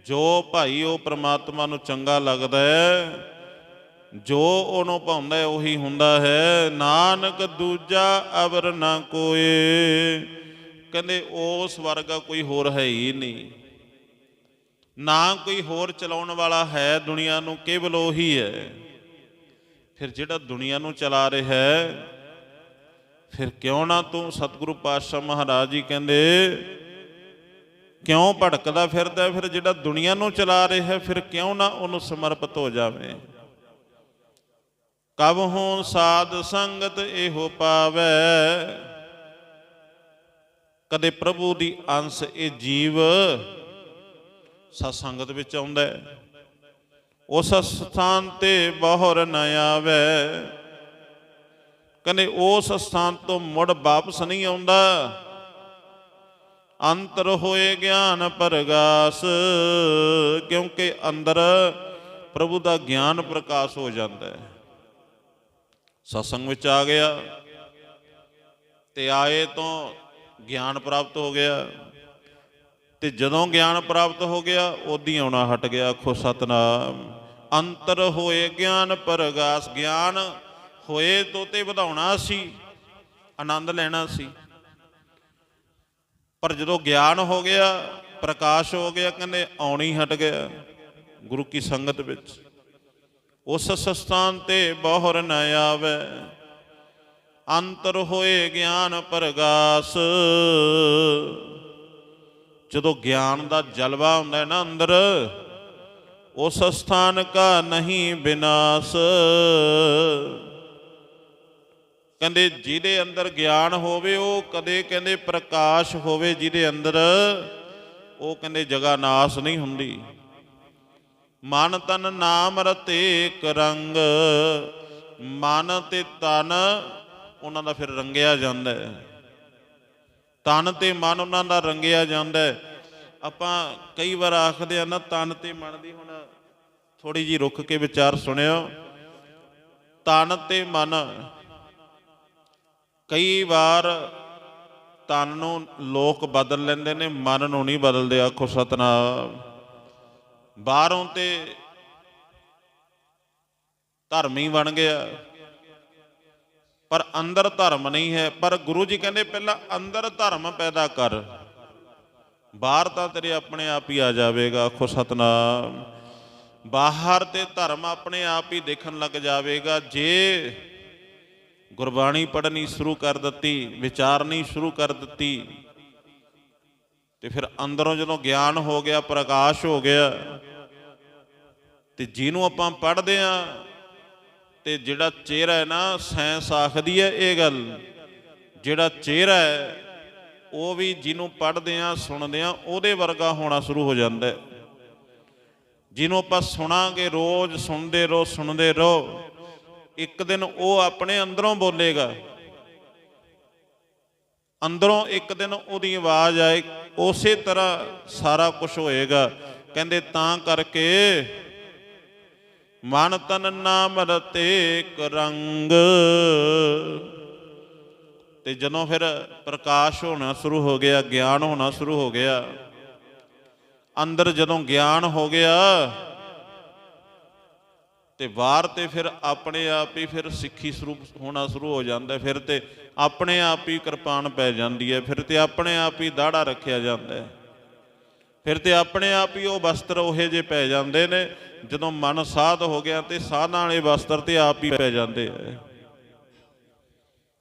A: ਜੋ ਭਾਈ ਉਹ ਪ੍ਰਮਾਤਮਾ ਨੂੰ ਚੰਗਾ ਲੱਗਦਾ ਹੈ, ਜੋ ਉਹਨੂੰ ਭਾਉਂਦਾ ਹੈ, ਉਹੀ ਹੁੰਦਾ ਹੈ। ਨਾਨਕ ਦੂਜਾ ਅਵਰ ਨਾ ਕੋਏ। ਕਹਿੰਦੇ ਉਸ ਵਰਗਾ ਕੋਈ ਹੋਰ ਹੈ ਹੀ ਨਹੀਂ। ਨਾ ਕੋਈ ਹੋਰ ਚਲਾਉਣ ਵਾਲਾ ਹੈ, ਦੁਨੀਆ ਨੂੰ ਕੇਵਲ ਉਹੀ ਹੈ। ਫਿਰ ਜਿਹੜਾ ਦੁਨੀਆ ਨੂੰ ਚਲਾ ਰਿਹਾ ਹੈ, ਫਿਰ ਕਿਉਂ ਨਾ ਤੂੰ ਸਤਿਗੁਰੂ ਪਾਤਸ਼ਾਹ ਮਹਾਰਾਜ ਜੀ ਕਹਿੰਦੇ ਕਿਉਂ ਭੜਕਦਾ ਫਿਰਦਾ, ਫਿਰ ਜਿਹੜਾ ਦੁਨੀਆ ਨੂੰ ਚਲਾ ਰਿਹਾ, ਫਿਰ ਕਿਉਂ ਨਾ ਉਹਨੂੰ ਸਮਰਪਿਤ ਹੋ ਜਾਵੇ? ਕਬ ਹੋਂ ਸਾਧ ਸੰਗਤ ਇਹੋ ਪਾਵੈ? ਕਦੇ ਪ੍ਰਭੂ ਦੀ ਅੰਸ਼ ਇਹ ਜੀਵ ਸਤ ਸੰਗਤ ਵਿੱਚ ਆਉਂਦਾ ਉਸ ਸਥਾਨ ਤੇ ਬਹੁਰ ਨ ਆਵੇ। ਕਹਿੰਦੇ ਉਸ ਸਥਾਨ ਤੋਂ ਮੁੜ ਵਾਪਸ ਨਹੀਂ ਆਉਂਦਾ। ਅੰਤਰ ਹੋਏ ਗਿਆਨ ਪ੍ਰਗਾਸ, ਕਿਉਂਕਿ ਅੰਦਰ ਪ੍ਰਭੂ ਦਾ ਗਿਆਨ ਪ੍ਰਕਾਸ਼ ਹੋ ਜਾਂਦਾ ਹੈ। ਸਤਸੰਗ ਵਿੱਚ ਆ ਗਿਆ, ਤੇ ਆਏ ਤੋਂ ਗਿਆਨ ਪ੍ਰਾਪਤ ਹੋ ਗਿਆ, ਤੇ ਜਦੋਂ ਗਿਆਨ ਪ੍ਰਾਪਤ ਹੋ ਗਿਆ ਉਦੀ ਆਉਣਾ ਹਟ ਗਿਆ, ਆਖੋ, ਸਤਨਾਮ। ਅੰਤਰ ਹੋਏ ਗਿਆਨ ਪ੍ਰਗਾਸ, ਗਿਆਨ ਹੋਏ ਤੋਂ ਤੇ ਵਧਾਉਣਾ ਸੀ, ਆਨੰਦ ਲੈਣਾ ਸੀ। ਪਰ ਜਦੋਂ ਗਿਆਨ ਹੋ ਗਿਆ, ਪ੍ਰਕਾਸ਼ ਹੋ ਗਿਆ, ਕਹਿੰਦੇ ਆਉਣੀ ਹਟ ਗਿਆ ਗੁਰੂ ਕੀ ਸੰਗਤ ਵਿੱਚ। ਉਸ ਸਸਤਾਨ ਤੇ ਬਹੁਰ ਨ ਆਵੇ, ਅੰਤਰ ਹੋਏ ਗਿਆਨ ਪ੍ਰਗਾਸ। ਜਦੋਂ ਗਿਆਨ ਦਾ ਜਲਵਾ ਹੁੰਦਾ ਹੈ ਨਾ ਅੰਦਰ ਉਸ ਸਥਾਨ ਕਾ ਨਹੀਂ ਬਿਨਾਸ਼। ਕਹਿੰਦੇ ਜਿਹਦੇ ਅੰਦਰ ਗਿਆਨ ਹੋਵੇ ਉਹ ਕਦੇ ਕਹਿੰਦੇ ਪ੍ਰਕਾਸ਼ ਹੋਵੇ ਜਿਹਦੇ ਅੰਦਰ ਉਹ ਕਹਿੰਦੇ ਜਗਾ ਨਾਸ ਨਹੀਂ ਹੁੰਦੀ। ਮਨ ਤਨ ਨਾਮ ਰਤੇ ਇੱਕ ਰੰਗ, ਮਨ ਤੇ ਤਨ ਉਹਨਾਂ ਦਾ ਫਿਰ ਰੰਗਿਆ ਜਾਂਦਾ ਹੈ। ਤਨ ਤੇ ਮਨ ਉਹਨਾਂ ਦਾ ਰੰਗਿਆ ਜਾਂਦਾ ਹੈ। ਆਪਾਂ ਕਈ ਵਾਰ ਆਖਦੇ ਆ ਨਾ, ਤਨ ਤੇ ਮਨ ਦੀ ਹੁਣ ਥੋੜੀ ਜੀ ਰੁੱਖ ਕੇ ਵਿਚਾਰ ਸੁਣਿਓ। ਤਨ ਤੇ ਮਨ ਕਈ ਵਾਰ ਤਨ ਨੂੰ ਲੋਕ ਬਦਲ ਲੈਂਦੇ ਨੇ, ਮਨ ਨੂੰ ਨਹੀਂ ਬਦਲਦੇ, ਆਖੋ ਸਤਨਾਮ। ਬਾਹਰੋਂ ਤੇ ਧਰਮੀ ਬਣ ਗਿਆ। ਪਰ ਅੰਦਰ ਧਰਮ ਨਹੀਂ ਹੈ। ਪਰ ਗੁਰੂ ਜੀ ਕਹਿੰਦੇ ਪਹਿਲਾਂ ਅੰਦਰ ਧਰਮ ਪੈਦਾ ਕਰ। ਬਾਹਰ ਤਾਂ ਤੇਰੇ ਆਪਣੇ ਆਪ ਹੀ ਆ ਜਾਵੇਗਾ, ਆਖੋ ਸਤਨਾਮ। ਬਾਹਰ ਤੇ ਧਰਮ ਆਪਣੇ ਆਪ ਹੀ ਦੇਖਣ ਲੱਗ ਜਾਵੇਗਾ। ਜੇ ਗੁਰਬਾਣੀ ਪੜ੍ਹਨੀ ਸ਼ੁਰੂ ਕਰ ਦਿੱਤੀ, ਵਿਚਾਰਨੀ ਸ਼ੁਰੂ ਕਰ ਦਿੱਤੀ। ਤੇ ਫਿਰ ਅੰਦਰੋਂ ਜਦੋਂ ਗਿਆਨ ਹੋ ਗਿਆ, ਪ੍ਰਕਾਸ਼ ਹੋ ਗਿਆ, ਤੇ ਜਿਹਨੂੰ ਆਪਾਂ ਪੜ੍ਹਦੇ ਆ ਤੇ ਜਿਹੜਾ ਚਿਹਰਾ ਹੈ ਨਾ ਸਾਇੰਸ ਆਖਦੀ ਹੈ ਇਹ ਗੱਲ। ਜਿਹੜਾ ਚਿਹਰਾ ਹੈ, ਉਹ ਵੀ ਜਿਹਨੂੰ ਪੜ੍ਹਦੇ ਆ ਸੁਣਦੇ ਆ ਉਹਦੇ ਵਰਗਾ ਹੋਣਾ ਸ਼ੁਰੂ ਹੋ ਜਾਂਦਾ ਹੈ। ਜਿਹਨੂੰ ਆਪਾਂ ਸੁਣਾਂਗੇ ਰੋਜ਼, ਸੁਣਦੇ ਰਹੋ ਸੁਣਦੇ ਰਹੋ ਇੱਕ ਦਿਨ ਉਹ ਆਪਣੇ ਅੰਦਰੋਂ ਬੋਲੇਗਾ। ਅੰਦਰੋਂ ਇੱਕ ਦਿਨ ਉਹਦੀ ਆਵਾਜ਼ ਆਏ, ਉਸੇ ਤਰ੍ਹਾਂ ਸਾਰਾ ਕੁਝ ਹੋਏਗਾ। ਕਹਿੰਦੇ, ਤਾਂ ਕਰਕੇ ਮਨ ਤਨ ਨਾਮ ਰਤੇ ਇੱਕ ਰੰਗ। ਤੇ ਜਦੋਂ ਫਿਰ ਪ੍ਰਕਾਸ਼ ਹੋਣਾ ਸ਼ੁਰੂ ਹੋ ਗਿਆ, ਗਿਆਨ ਹੋਣਾ ਸ਼ੁਰੂ ਹੋ ਗਿਆ, ਅੰਦਰ ਜਦੋਂ ਗਿਆਨ ਹੋ ਗਿਆ ਤੇ ਬਾਹਰ ਤੇ ਫਿਰ ਆਪਣੇ ਆਪ ਹੀ ਫਿਰ ਸਿੱਖੀ ਸਰੂਪ ਹੋਣਾ ਸ਼ੁਰੂ ਹੋ ਜਾਂਦਾ ਫਿਰ ਤੇ ਆਪਣੇ ਆਪ ਹੀ ਕਿਰਪਾਨ ਪੈ ਜਾਂਦੀ ਹੈ, ਫਿਰ ਤੇ ਆਪਣੇ ਆਪ ਹੀ ਦਾੜਾ ਰੱਖਿਆ ਜਾਂਦਾ ਹੈ। ਫਿਰ ਤੇ ਆਪਣੇ ਆਪ ਹੀ ਉਹ ਵਸਤਰ ਉਹੇ ਜੇ ਪੈ ਜਾਂਦੇ ਨੇ, ਜਦੋਂ ਮਨ ਸਾਧ ਹੋ ਗਿਆ ਤੇ ਸਾਧਾਂ ਵਾਲੇ ਵਸਤਰ ਤੇ ਆਪ ਹੀ ਪੈ ਜਾਂਦੇ ਆ।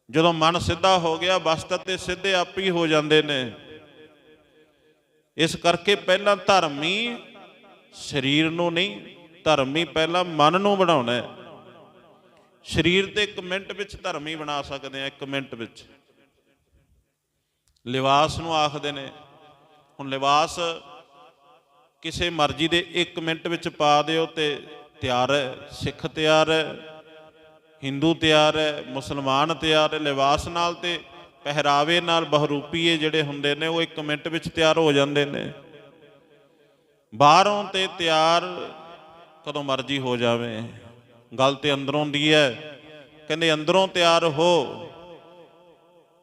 A: ਜਦੋਂ ਮਨ ਸਿੱਧਾ ਹੋ ਗਿਆ, ਵਸਤਰ ਤੇ ਸਿੱਧੇ ਆਪ ਹੀ ਹੋ ਜਾਂਦੇ ਨੇ। ਇਸ ਕਰਕੇ ਪਹਿਲਾਂ ਧਰਮੀ ਸਰੀਰ ਨੂੰ ਨਹੀਂ ਧਰਮੀ ਪਹਿਲਾਂ ਮਨ ਨੂੰ ਬਣਾਉਣਾ ਹੈ। ਸਰੀਰ ਤੇ 1 ਮਿੰਟ ਵਿੱਚ ਧਰਮੀ ਬਣਾ ਸਕਦੇ ਆ 1 ਮਿੰਟ ਵਿੱਚ। ਲਿਬਾਸ ਨੂੰ ਆਖਦੇ ਨੇ, ਹੁਣ ਲਿਬਾਸ ਕਿਸੇ ਮਰਜ਼ੀ ਦੇ 1 ਮਿੰਟ ਵਿੱਚ ਪਾ ਦਿਓ ਤੇ ਤਿਆਰ ਹੈ, ਸਿੱਖ ਤਿਆਰ ਹੈ, ਹਿੰਦੂ ਤਿਆਰ ਹੈ, ਮੁਸਲਮਾਨ ਤਿਆਰ ਹੈ, ਲਿਵਾਸ ਨਾਲ ਤੇ ਪਹਿਰਾਵੇ ਨਾਲ ਬਹਰੂਪੀਏ ਜਿਹੜੇ ਹੁੰਦੇ ਨੇ ਉਹ 1 ਮਿੰਟ ਵਿੱਚ ਤਿਆਰ ਹੋ ਜਾਂਦੇ ਨੇ। ਬਾਹਰੋਂ ਤੇ ਤਿਆਰ ਕਦੋਂ ਮਰਜ਼ੀ ਹੋ ਜਾਵੇ। ਗੱਲ ਤੇ ਅੰਦਰੋਂ ਦੀ ਹੈ। ਕਹਿੰਦੇ ਅੰਦਰੋਂ ਤਿਆਰ ਹੋ।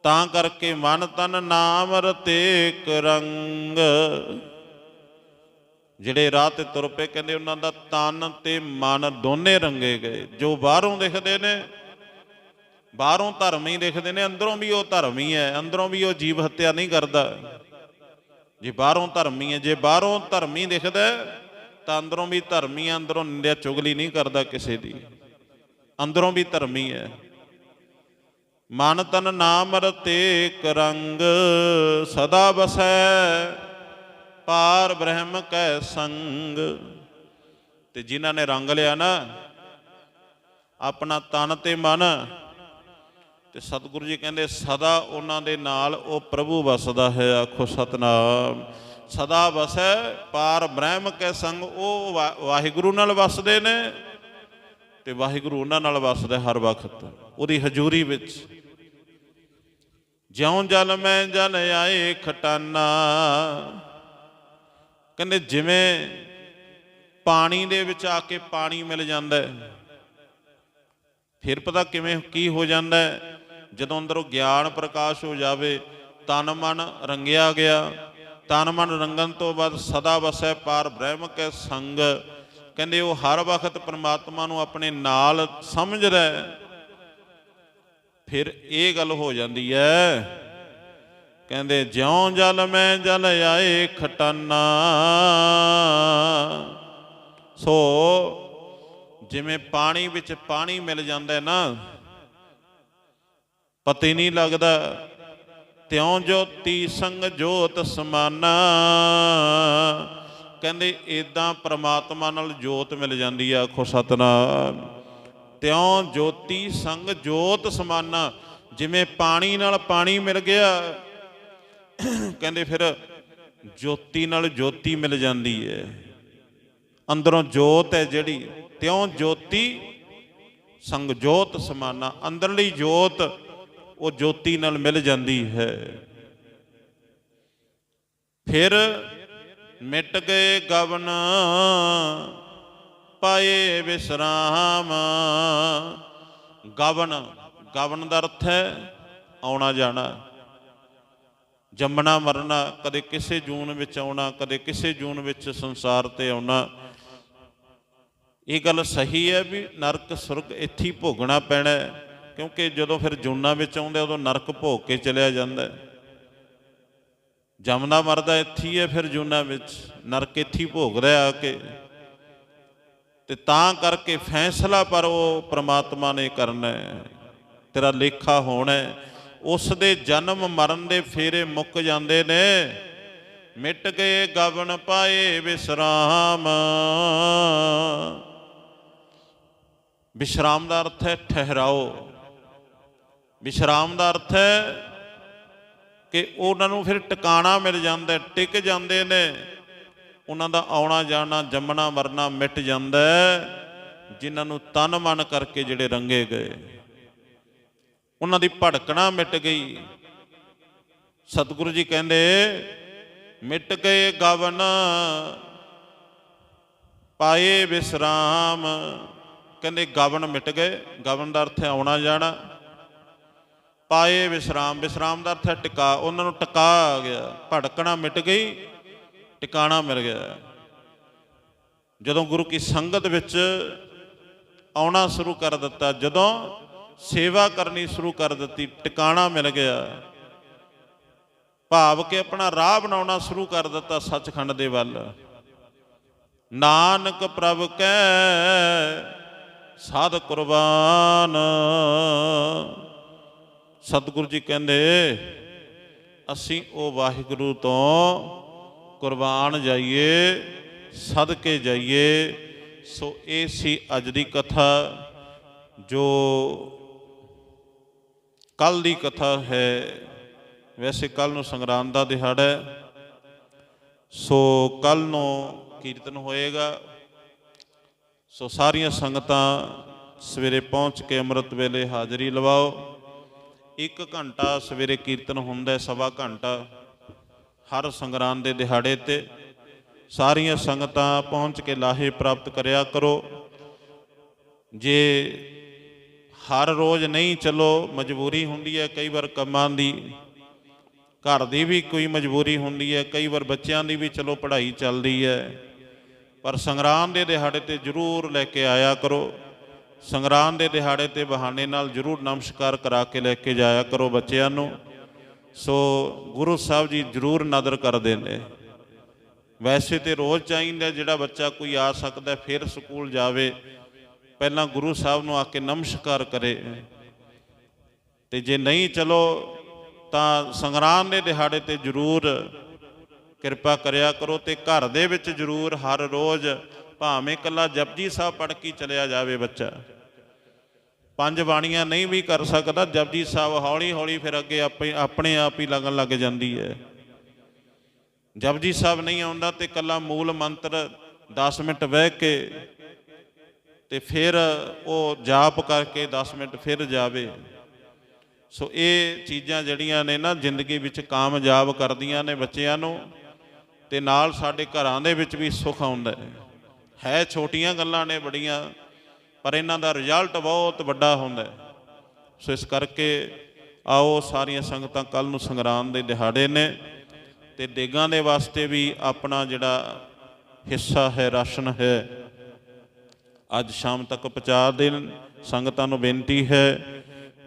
A: ਤਾਂ ਕਰਕੇ ਮਨ ਤਨ ਨਾਮ ਰਤੇਕ ਰੰਗ। ਜਿਹੜੇ ਰਾਹ ਤੇ ਤੁਰ ਪਏ, ਕਹਿੰਦੇ ਉਹਨਾਂ ਦਾ ਤਨ ਤੇ ਮਨ ਦੋਨੇ ਰੰਗੇ ਗਏ। ਜੋ ਬਾਹਰੋਂ ਦਿਖਦੇ ਨੇ, ਬਾਹਰੋਂ ਧਰਮੀ ਦਿਖਦੇ ਨੇ, ਅੰਦਰੋਂ ਵੀ ਉਹ ਧਰਮੀ ਹੈ ਅੰਦਰੋਂ ਵੀ ਉਹ ਜੀਵ ਹੱਤਿਆ ਨਹੀਂ ਕਰਦਾ। ਜੇ ਬਾਹਰੋਂ ਧਰਮੀ ਹੈ ਜੇ ਬਾਹਰੋਂ ਧਰਮੀ ਦਿਖਦਾ ਤਾਂ ਅੰਦਰੋਂ ਵੀ ਧਰਮੀ ਹੈ ਅੰਦਰੋਂ ਨਿੰਦਿਆ ਚੁਗਲੀ ਨਹੀਂ ਕਰਦਾ ਕਿਸੇ ਦੀ। ਅੰਦਰੋਂ ਵੀ ਧਰਮੀ ਹੈ ਮਨ ਤਨ ਨਾਮ ਰਤੇ ਇੱਕ ਰੰਗ ਸਦਾ ਬਸੈ ਪਾਰ ਬ੍ਰਹਮ ਕੈ ਸੰਗ। ਤੇ ਜਿਨ੍ਹਾਂ ਨੇ ਰੰਗ ਲਿਆ ਨਾ, ਆਪਣਾ ਤਨ ਤੇ ਮਨ, ਤੇ ਸਤਿਗੁਰੂ ਜੀ ਕਹਿੰਦੇ, ਸਦਾ ਉਹਨਾਂ ਦੇ ਨਾਲ ਉਹ ਪ੍ਰਭੂ ਵਸਦਾ ਹੈ, ਆਖੋ ਸਤਨਾਮ। ਸਦਾ ਵਸੈ ਪਾਰ ਬ੍ਰਹਮ ਕੈ ਸੰਗ, ਉਹ ਵਾ- ਵਾਹਿਗੁਰੂ ਨਾਲ ਵਸਦੇ ਨੇ ਤੇ ਵਾਹਿਗੁਰੂ ਉਹਨਾਂ ਨਾਲ ਵਸਦਾ ਹਰ ਵਕਤ, ਉਹਦੀ ਹਜ਼ੂਰੀ ਵਿੱਚ। ਜਿਉਂ ਜਲ ਮੈਂ ਜਲ ਆਏ ਖਟਾਨਾ, ਕਹਿੰਦੇ ਜਿਵੇਂ ਪਾਣੀ ਦੇ ਵਿੱਚ ਆ ਕੇ ਪਾਣੀ ਮਿਲ ਜਾਂਦਾ ਹੈ, ਫਿਰ ਪਤਾ ਕਿਵੇਂ ਕੀ ਹੋ ਜਾਂਦਾ ਹੈ? ਜਦੋਂ ਅੰਦਰੋਂ ਗਿਆਨ ਪ੍ਰਕਾਸ਼ ਹੋ ਜਾਵੇ, ਤਨ ਮਨ ਰੰਗਿਆ ਗਿਆ ਤਨ ਮਨ ਰੰਗਣ ਤੋਂ ਬਾਅਦ ਸਦਾ ਵਸੈ ਪਾਰ ਬ੍ਰਹਮ ਕੇ ਸੰਗ। ਕਹਿੰਦੇ ਉਹ ਹਰ ਵਕਤ ਪ੍ਰਮਾਤਮਾ ਨੂੰ ਆਪਣੇ ਨਾਲ ਸਮਝਦਾ ਫਿਰ ਇਹ ਗੱਲ ਹੋ ਜਾਂਦੀ ਹੈ। ਕਹਿੰਦੇ ਜਿਉਂ ਜਲ ਮੈਂ ਜਲ ਆਏ ਖਟਾਨਾ। ਸੋ ਜਿਵੇਂ ਪਾਣੀ ਵਿੱਚ ਪਾਣੀ ਮਿਲ ਜਾਂਦਾ ਨਾ, ਪਤਾ ਹੀ ਨਹੀਂ ਲੱਗਦਾ ਤਿਉਂ ਜੋਤੀ ਸੰਗ ਜੋਤ ਸਮਾਨਾ। ਕਹਿੰਦੇ ਇਦਾਂ ਪ੍ਰਮਾਤਮਾ ਨਾਲ ਜੋਤ ਮਿਲ ਜਾਂਦੀ ਆ, ਆਖੋ ਸਤਨਾਮ। ਤਿਉਂ ਜੋਤੀ ਸੰਗ ਜੋਤ ਸਮਾਨਾ, ਜਿਵੇਂ ਪਾਣੀ ਨਾਲ ਪਾਣੀ ਮਿਲ ਗਿਆ। ਕਹਿੰਦੇ ਫਿਰ ਜੋਤੀ ਨਾਲ ਜੋਤੀ ਮਿਲ ਜਾਂਦੀ ਹੈ ਅੰਦਰੋਂ ਜੋਤ ਹੈ ਜਿਹੜੀ, ਤਿਉ ਜੋਤੀ ਸੰਗ ਜੋਤ ਸਮਾਨਾ। ਅੰਦਰਲੀ ਜੋਤ ਉਹ ਜੋਤੀ ਨਾਲ ਮਿਲ ਜਾਂਦੀ ਹੈ। ਫਿਰ ਮਿਟ ਗਏ ਗਵਨ, ਪਾਏ ਵਿਸਰਾਮ। ਗਵਨ ਗਵਨ ਦਾ ਅਰਥ ਹੈ ਆਉਣਾ ਜਾਣਾ। ਜੰਮਣਾ ਮਰਨਾ, ਕਦੇ ਕਿਸੇ ਜੂਨ ਵਿੱਚ ਆਉਣਾ, ਕਦੇ ਕਿਸੇ ਜੂਨ ਵਿੱਚ ਸੰਸਾਰ ਤੇ ਆਉਣਾ। ਇਹ ਗੱਲ ਸਹੀ ਹੈ ਵੀ ਨਰਕ, ਸੁਰਗ ਇੱਥੇ ਭੋਗਣਾ ਪੈਣਾ ਹੈ। ਕਿਉਂਕਿ ਜਦੋਂ ਫਿਰ ਜੂਨਾਂ ਵਿੱਚ ਆਉਂਦਾ ਉਦੋਂ ਨਰਕ ਭੋਗ ਕੇ ਚਲਿਆ ਜਾਂਦਾ ਹੈ। ਜੰਮਦਾ ਮਰਦਾ ਇੱਥੇ ਹੈ ਫਿਰ ਜੂਨਾਂ ਵਿੱਚ। ਨਰਕ ਇੱਥੇ ਭੋਗਦਾ ਆ ਕੇ। ਤੇ ਤਾਂ ਕਰਕੇ ਫੈਸਲਾ ਪਰ ਉਹ ਪ੍ਰਮਾਤਮਾ ਨੇ ਕਰਨਾ ਹੈ। ਤੇਰਾ ਲੇਖਾ ਹੋਣਾ ਹੈ। ਉਸ ਦੇ ਜਨਮ ਮਰਨ ਦੇ ਫੇਰੇ ਮੁੱਕ ਜਾਂਦੇ ਨੇ। ਮਿਟ ਗਏ ਗਵਨ ਪਾਏ ਵਿਸਰਾਮ। ਵਿਸ਼ਰਾਮ ਦਾ ਅਰਥ ਹੈ ਠਹਿਰਾਓ। ਵਿਸ਼ਰਾਮ ਦਾ ਅਰਥ ਹੈ ਕਿ ਉਹਨਾਂ ਨੂੰ ਫਿਰ ਟਿਕਾਣਾ ਮਿਲ ਜਾਂਦਾ ਟਿਕ ਜਾਂਦੇ ਨੇ। ਉਹਨਾਂ ਦਾ ਆਉਣਾ ਜਾਣਾ ਜੰਮਣਾ ਮਰਨਾ ਮਿਟ ਜਾਂਦਾ ਹੈ, ਜਿਨ੍ਹਾਂ ਨੂੰ ਤਨ ਮਨ ਕਰਕੇ ਜਿਹੜੇ ਰੰਗੇ ਗਏ। ਉਹਨਾਂ ਦੀ ਭੜਕਣਾ ਮਿਟ ਗਈ। ਸਤਿਗੁਰੂ ਜੀ ਕਹਿੰਦੇ ਮਿਟ ਗਏ ਗਵਨ ਪਾਏ ਵਿਸਰਾਮ। ਕਹਿੰਦੇ ਗਵਨ ਮਿਟ ਗਏ। ਗਵਨ ਦਾ ਅਰਥ ਹੈ ਆਉਣਾ ਜਾਣਾ। ਪਾਏ ਵਿਸਰਾਮ ਵਿਸਰਾਮ ਦਾ ਅਰਥ ਹੈ ਟਿਕਾ। ਉਹਨਾਂ ਨੂੰ ਟਿਕਾ ਆ ਗਿਆ। ਭੜਕਣਾ ਮਿਟ ਗਈ, ਟਿਕਾਣਾ ਮਿਲ ਗਿਆ। ਜਦੋਂ ਗੁਰੂ ਕੀ ਸੰਗਤ ਵਿੱਚ ਆਉਣਾ ਸ਼ੁਰੂ ਕਰ ਦਿੱਤਾ, ਜਦੋਂ ਸੇਵਾ ਕਰਨੀ ਸ਼ੁਰੂ ਕਰ ਦਿੱਤੀ, ਟਿਕਾਣਾ ਮਿਲ ਗਿਆ। ਭਾਵ ਕਿ ਆਪਣਾ ਰਾਹ ਬਣਾਉਣਾ ਸ਼ੁਰੂ ਕਰ ਦਿੱਤਾ ਸੱਚਖੰਡ ਦੇ ਵੱਲ। ਨਾਨਕ ਪ੍ਰਭ ਕੈ, ਸਾਧ ਕੁਰਬਾਨ। ਸਤਿਗੁਰੂ ਜੀ ਕਹਿੰਦੇ, ਅਸੀਂ ਉਹ ਵਾਹਿਗੁਰੂ ਤੋਂ ਕੁਰਬਾਨ ਜਾਈਏ, ਸਦਕੇ ਜਾਈਏ। ਸੋ ਇਹ ਸੀ ਅੱਜ ਦੀ ਕਥਾ, ਜੋ ਕੱਲ ਦੀ ਕਥਾ ਹੈ। ਵੈਸੇ ਕੱਲ ਨੂੰ ਸੰਗਰਾਂਦ ਦਾ ਦਿਹਾੜਾ ਹੈ। ਸੋ ਕੱਲ ਨੂੰ ਕੀਰਤਨ ਹੋਏਗਾ। ਸੋ ਸਾਰੀਆਂ ਸੰਗਤਾਂ ਸਵੇਰੇ ਪਹੁੰਚ ਕੇ ਅੰਮ੍ਰਿਤ ਵੇਲੇ ਹਾਜ਼ਰੀ ਲਵਾਓ। ਇੱਕ ਘੰਟਾ ਸਵੇਰੇ ਕੀਰਤਨ ਹੁੰਦਾ, ਸਵਾ ਘੰਟਾ ਹਰ ਸੰਗਰਾਂਦ ਦੇ ਦਿਹਾੜੇ ਤੇ ਸਾਰੀਆਂ ਸੰਗਤਾਂ ਪਹੁੰਚ ਕੇ ਲਾਹੇ ਪ੍ਰਾਪਤ ਕਰਿਆ ਕਰੋ। ਜੇ ਹਰ ਰੋਜ਼ ਨਹੀਂ, ਚਲੋ ਮਜਬੂਰੀ ਹੁੰਦੀ ਹੈ ਕਈ ਵਾਰ ਕੰਮਾਂ ਦੀ, ਘਰ ਦੀ ਵੀ ਕੋਈ ਮਜਬੂਰੀ ਹੁੰਦੀ ਹੈ, ਕਈ ਵਾਰ ਬੱਚਿਆਂ ਦੀ ਵੀ ਚਲੋ ਪੜ੍ਹਾਈ ਚੱਲਦੀ ਹੈ। ਪਰ ਸੰਗਰਾਮ ਦੇ ਦਿਹਾੜੇ ਤੇ ਜ਼ਰੂਰ ਲੈ ਕੇ ਆਇਆ ਕਰੋ। ਸੰਗਰਾਂਦ ਦੇ ਦਿਹਾੜੇ ਤੇ ਬਹਾਨੇ ਨਾਲ ਜ਼ਰੂਰ ਨਮਸਕਾਰ ਕਰਾ ਕੇ ਲੈ ਕੇ ਜਾਇਆ ਕਰੋ ਬੱਚਿਆਂ ਨੂੰ। ਸੋ ਗੁਰੂ ਸਾਹਿਬ ਜੀ ਜ਼ਰੂਰ ਨਦਰ ਕਰਦੇ ਨੇ। ਵੈਸੇ ਤੇ ਰੋਜ਼ ਚਾਹੀਦਾ ਜਿਹੜਾ ਬੱਚਾ ਕੋਈ ਆ ਸਕਦਾ ਫਿਰ ਸਕੂਲ ਜਾਵੇ। ਪਹਿਲਾਂ ਗੁਰੂ ਸਾਹਿਬ ਨੂੰ ਆ ਕੇ ਨਮਸਕਾਰ ਕਰੇ। ਤੇ ਜੇ ਨਹੀਂ ਚਲੋ, ਤਾਂ ਸੰਗਰਾਂਦ ਦੇ ਦਿਹਾੜੇ ਤੇ ਜ਼ਰੂਰ ਕਿਰਪਾ ਕਰਿਆ ਕਰੋ ਤੇ ਘਰ ਦੇ ਵਿੱਚ ਜ਼ਰੂਰ ਹਰ ਰੋਜ਼ ਭਾਵੇਂ ਕੱਲਾ ਜਪਜੀ ਸਾਹਿਬ ਪੜ੍ਹ ਕੇ ਚਲਿਆ ਜਾਵੇ ਬੱਚਾ। ਪੰਜ ਬਾਣੀਆਂ ਨਹੀਂ ਵੀ ਕਰ ਸਕਦਾ ਜਪਜੀ ਸਾਹਿਬ ਹੌਲੀ ਹੌਲੀ ਫਿਰ ਅੱਗੇ ਆਪੇ ਆਪਣੇ ਆਪ ਹੀ ਲੱਗਣ ਲੱਗ ਜਾਂਦੀ ਹੈ। ਜਪਜੀ ਸਾਹਿਬ ਨਹੀਂ ਆਉਂਦਾ ਤੇ ਕੱਲਾ ਮੂਲ ਮੰਤਰ 10 ਮਿੰਟ ਬਹਿ ਕੇ ਤੇ ਫਿਰ ਉਹ ਜਾਪ ਕਰਕੇ 10 ਮਿੰਟ ਫਿਰ ਜਾਵੇ। ਸੋ ਇਹ ਚੀਜ਼ਾਂ ਜਿਹੜੀਆਂ ਨੇ ਨਾ ਜ਼ਿੰਦਗੀ ਵਿੱਚ ਕਾਮਯਾਬ ਕਰਦੀਆਂ ਨੇ ਬੱਚਿਆਂ ਨੂੰ ਤੇ ਨਾਲ ਸਾਡੇ ਘਰਾਂ ਦੇ ਵਿੱਚ ਵੀ ਸੁੱਖ ਆਉਂਦਾ ਹੈ ਛੋਟੀਆਂ ਗੱਲਾਂ ਨੇ ਬੜੀਆਂ ਪਰ ਇਹਨਾਂ ਦਾ ਰਿਜ਼ਲਟ ਬਹੁਤ ਵੱਡਾ ਹੁੰਦਾ ਸੋ ਇਸ ਕਰਕੇ ਆਓ ਸਾਰੀਆਂ ਸੰਗਤਾਂ ਕੱਲ ਨੂੰ ਸੰਗਰਾਮ ਦੇ ਦਿਹਾੜੇ ਨੇ ਤੇ ਦੇਗਾਂ ਦੇ ਵਾਸਤੇ ਵੀ ਆਪਣਾ ਜਿਹੜਾ ਹਿੱਸਾ ਹੈ, ਰਾਸ਼ਨ ਹੈ, ਅੱਜ ਸ਼ਾਮ ਤੱਕ ਪਹੁੰਚਾ ਦੇਣ। ਸੰਗਤਾਂ ਨੂੰ ਬੇਨਤੀ ਹੈ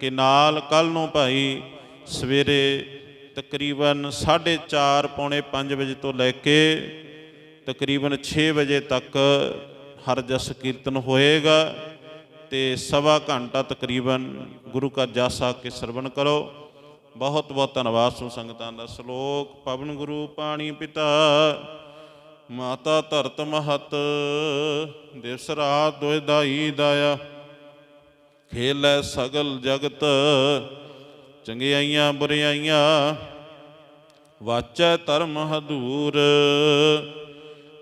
A: ਕਿ ਨਾਲ ਕੱਲ ਨੂੰ ਭਾਈ ਸਵੇਰੇ ਤਕਰੀਬਨ 4:30 ਪੌਣੇ 5 ਵਜੇ ਤੋਂ ਲੈ ਕੇ ਤਕਰੀਬਨ 6 ਵਜੇ ਤੱਕ ਹਰ ਜਸ ਕੀਰਤਨ ਹੋਏਗਾ ਤੇ ਸਵਾ ਘੰਟਾ ਤਕਰੀਬਨ ਗੁਰੂ ਕਾ ਜਸ ਆ ਕੇ ਸਰਵਣ ਕਰੋ। ਬਹੁਤ ਬਹੁਤ ਧੰਨਵਾਦ ਸੋ ਸੰਗਤਾਂ ਦਾ। ਸ਼ਲੋਕ ਪਵਨ ਗੁਰੂ ਪਾਣੀ ਪਿਤਾ, ਮਾਤਾ ਧਰਤ ਮਹਤ ਦਿਵਸ ਰਾਤ ਦੋਇ ਦਾਈ ਦਾਇਆ। ਖੇਲੈ ਸਗਲ ਜਗਤ, ਚੰਗਿਆਈਆਂ ਬੁਰਿਆਈਆਂ, ਵਾਚੈ ਧਰਮ ਹਦੂਰ।